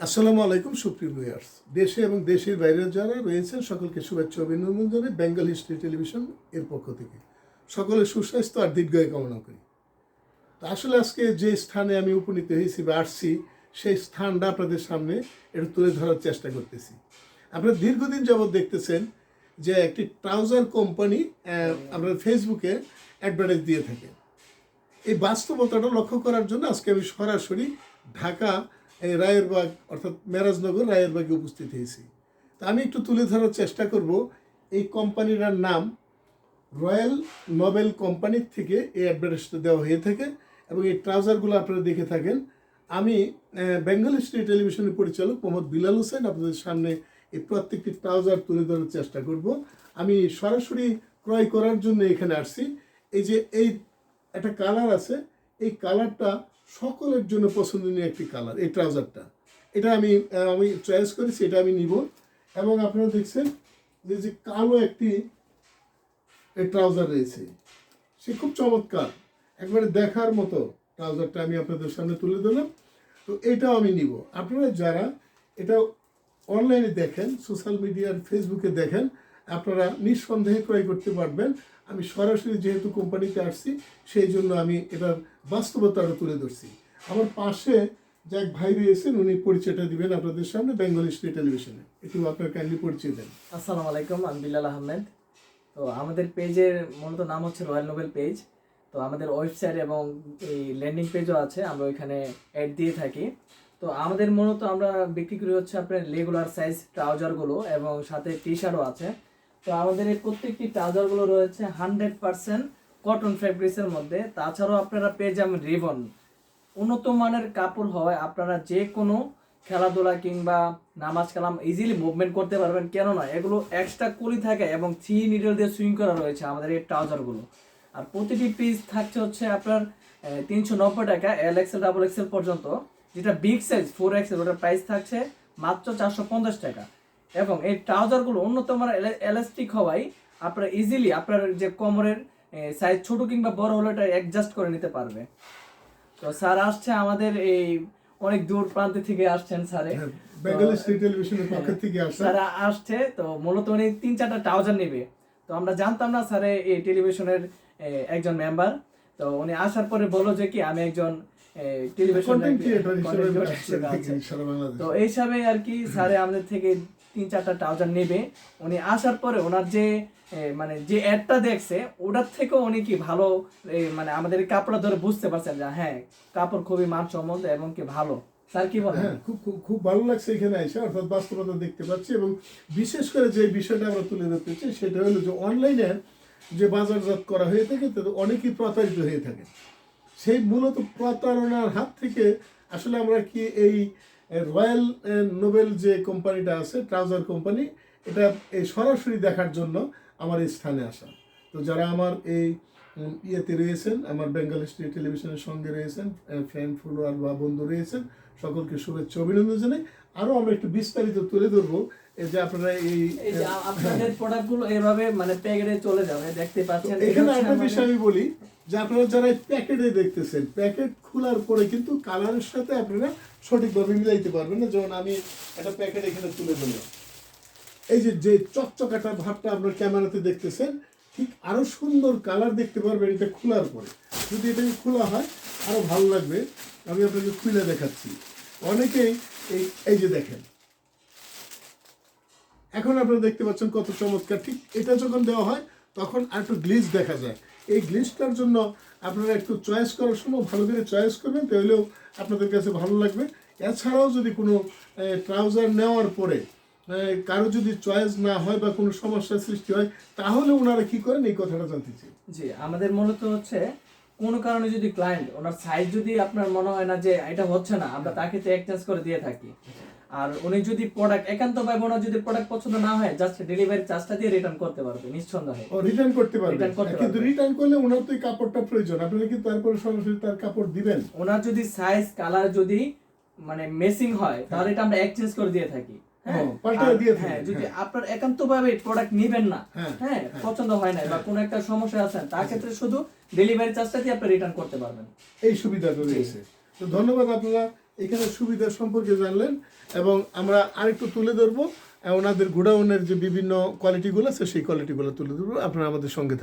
আসসালামু আলাইকুম, সুপ্রিয় ভিউয়ার্স দেশে এবং দেশের বাইরে যারা রয়েছেন, সকলকে শুভেচ্ছা অভিনন্দন জানাই বেঙ্গল হিস্ট্রি টেলিভিশন এর পক্ষ থেকে। সকলের সুস্বাস্থ্য আর দীর্ঘায়ু কামনা করি। তো আসলে আজকে যে স্থানে আমি উপনীত হয়েছি বা আসছি, সেই স্থানটা আপনাদের সামনে একটু তুলে ধরার চেষ্টা করতেছি। আপনারা দীর্ঘদিন যাবৎ দেখতেছেন যে একটি ট্রাউজার কোম্পানি আমরা ফেসবুকে অ্যাডভার্টাইজ দিয়ে থাকে। এই বাস্তবতাটা লক্ষ্য করার জন্য আজকে আমি সরাসরি ঢাকা এই রায়েরবাগ, অর্থাৎ মেরাজনগর রায়েরবাগে উপস্থিত হয়েছি। তা আমি একটু তুলে ধরার চেষ্টা করব। এই কোম্পানিটার নাম রয়্যাল নোবেল কোম্পানির থেকে এই অ্যাডভার্টাইজটা দেওয়া হয়ে থাকে এবং এই ট্রাউজারগুলো আপনারা দেখে থাকেন। আমি বেঙ্গল স্টেট টেলিভিশনের পরিচালক মোহাম্মদ বিলাল হোসেন আপনাদের সামনে এই প্রত্যেকটি ট্রাউজার তুলে ধরার চেষ্টা করব। আমি সরাসরি ক্রয় করার জন্য এখানে আসছি। এই যে এই একটা কালার আছে, এই কালারটা সকলের জন্য পছন্দনীয় একটি কালার এই ট্রাউজারটা এটা আমি আমি চয়েস করেছি, এটা আমি নিব। এবং আপনারা দেখছেন যে যে কালো একটি এই ট্রাউজার রয়েছে, সে খুব চমৎকার। একবারে দেখার মতো ট্রাউজারটা আমি আপনাদের সামনে তুলে দিলাম তো এটাও আমি নিব। আপনারা যারা এটা অনলাইনে দেখেন সোশ্যাল মিডিয়ার ফেসবুকে দেখেন আপনারা নিঃসন্দেহে ক্রয় করতে পারবেন। আমি সরাসরি যেহেতু কোম্পানিতে আসছি, সেই জন্য আমি এটার বাস্তবতাটা তুলে ধরছি। আমার পাশে যে এক ভাই রয়েছেন, উনি পরিচয়টা দিবেন আপনাদের সামনে বেঙ্গল স্টেট টেলিভিশনে। একটু আপনার কাইন্ডলি পরিচয় দেন। আসসালামু আলাইকুম, আমি বিলাল আহমেদ। তো আমাদের পেজের মূলত নাম হচ্ছে রয়্যাল নোবেল পেজ। তো আমাদের ওয়েবসাইট এবং এই ল্যান্ডিং পেজও আছে, আমরা ওইখানে অ্যাড দিয়ে থাকি। তো আমাদের মূলত আমরা বিক্রি করি হচ্ছে আপনার রেগুলার সাইজ ট্রাউজারগুলো এবং সাথে টি শার্টও আছে। তো আমাদের এই প্রত্যেকটি ট্রাউজারগুলো রয়েছে হান্ড্রেড পার্সেন্ট কটন ফ্যাব্রিক্সের মধ্যে। তাছাড়াও আপনারা পেয়ে যাবেন রিবন উন্নত মানের কাপড় হয় আপনারা যে কোনো খেলাধুলা কিংবা নামাজ কালাম ইজিলি মুভমেন্ট করতে পারবেন। কেন নয় এগুলো এক্সট্রা কুলি থাকে এবং থ্রি নিডল দিয়ে সুইং করা রয়েছে আমাদের এই ট্রাউজারগুলো আর প্রতিটি পিস থাকছে হচ্ছে আপনার তিনশো নব্বই টাকা এল এক্সেল ডাবল এক্সেল পর্যন্ত, যেটা বিগ সাইজ ফোর এক্সেল ওটার প্রাইস থাকছে মাত্র চারশো পঞ্চাশ টাকা। এবং এই ট্রাউজারগুলো মানের এলাস্টিক হওয়ায় আপনার ইজিলি আপনার যে কোমরের সাইজ ছোট কিংবা বড় হলে এটা অ্যাডজাস্ট করে নিতে পারবে। তো স্যার আসছে আমাদের এই অনেক দূর প্রান্ত থেকে আসছেন স্যারে। বেঙ্গল স্টেট টেলিভিশনের পক্ষ থেকে আসা স্যার আসছে তো মূলত উনি তিন চারটা ট্রাউজার নেবে। তো আমরা জানতাম না স্যারে এই টেলিভিশনের একজন মেম্বার তো উনি আসার পরে বলল যে কি আমি একজন টেলিভিশন কন্টেন্ট ক্রিয়েটর হিসেবে আসছেন তো এই হিসাবে আর কি স্যারে আমাদের থেকে তিন চারটা ট্রাউজার নেবে। উনি আসার পরে ওনার যে মানে যে অ্যাডটা দেখছে, ওটার থেকেও উনি কি ভালো মানে আমাদের এই কাপড়টা ধরে বুঝতে পারছেন যে হ্যাঁ কাপড় খুবই মানসম্মত এবং কি ভালো। স্যার, কি বলেন? হ্যাঁ খুব খুব খুব ভালো লাগছে এখানে এসে, অর্থাৎ বাস্তবতা দেখতে পাচ্ছি এবং বিশেষ করে যে বিষয়টা আমরা তুলে ধরতে চাই, সেটা হলো যে অনলাইনে যে বাজারজাত করা হয়ে থাকে তাতে অনেকেই প্রতারিত হয়ে থাকে। সেই মূলত প্রতারণার হাত থেকে আসলে আমরা কি এই রয়্যাল নোবেল যে কোম্পানিটা আছে ট্রাউজার কোম্পানি এটা এই সরাসরি দেখার জন্য আমার এই স্থানে আসা। তো যারা আমার এই ইয়েতে রয়েছেন, আমার বেঙ্গল স্টেট টেলিভিশনের সঙ্গে রয়েছেন ফ্রেন্ড ফলোয়ার বা বন্ধু রয়েছেন সকলকে শুভেচ্ছা অভিনন্দন জানাই। আরও আমরা একটু বিস্তারিত তুলে ধরবো। যে আপনারা এই আপনাদের প্রোডাক্টগুলো এভাবে মানে প্যাকেটে চলে যাবে দেখতে পাচ্ছেন এখানে একটা বিষয় আমি বলি যে আপনারা যারা প্যাকেটে দেখতেছেন প্যাকেট খোলার পরে কিন্তু কালারের সাথে আপনারা সঠিকভাবে মিলাইতে পারবেন না। যেমন আমি একটা প্যাকেট এখানে তুলে দিলাম এই যে যে চকচকাটা ভাবটা আপনার ক্যামেরাতে দেখতেছেন ঠিক আরও সুন্দর কালার দেখতে পারবেন এটা খোলার পরে। যদি এটা খোলা হয়, আরও ভালো লাগবে। আমি আপনাকে খুলে দেখাচ্ছি। অনেকেই এই এই যে দেখেন। এখন আপনারা দেখতে পাচ্ছেন কত চমৎকার। ঠিক এটা যখন দেওয়া হয়, তখন আর একটু গ্লিজ দেখা যায়। এই গ্লিজটার জন্য আপনারা একটু চয়েস করার সময় ভালো করে চয়েস করবেন, তাহলেও আপনাদের কাছে ভালো লাগবে। এছাড়াও যদি কোনো ট্রাউজার নেওয়ার পরে কারও যদি চয়েস না হয় বা কোনো সমস্যার সৃষ্টি হয়, তাহলে ওনারা কি করেন? এই কথাটা জানতে চাই। জি, আমাদের মূলত হচ্ছে কোনো কারণে যদি ক্লায়েন্ট ওনার সাইজ যদি আপনার মনে হয় না যে এটা হচ্ছে না আমরা তাকে তো এক্সচেঞ্জ করে দিয়ে থাকি। আর উনি যদি প্রোডাক্ট একান্ত ভাই ওনার যদি প্রোডাক্ট পছন্দ না হয় জাস্ট ডেলিভারি চার্জটা দিয়ে রিটার্ন করতে পারবে নিঃসন্দেহে। ও রিটার্ন করতে করতে কিন্তু রিটার্ন করলে ওনার তো কাপড়টা প্রয়োজন। আপনারা কি তারপরে সরাসরি তার কাপড় দিবেন। ওনার যদি সাইজ কালার যদি মানে মেসিং হয় তাহলে এটা আমরা এক্সচেঞ্জ করে দিয়ে থাকি। হ্যাঁ? হ্যাঁ যদি হ্যাঁ। আপনার একান্ত ভাবে প্রোডাক্ট নিবেন না হ্যাঁ, হ্যাঁ হ্যাঁ। পছন্দ হয় না বা কোনো একটা সমস্যা আছে তার ক্ষেত্রে শুধু ডেলিভারি চার্জটা দিয়ে আপনি রিটার্ন করতে পারবেন। এই সুবিধা রয়েছে। তো ধন্যবাদ আপনারা এখানে সুবিধা সম্পর্কে জানলেন এবং আমরা আরেকটু তুলে ধরবো ওনাদের গোডাউনের যে বিভিন্ন কোয়ালিটিগুলো আছে সেই কোয়ালিটিগুলো তুলে ধরবো। আপনারা আমাদের সঙ্গে থাকুন।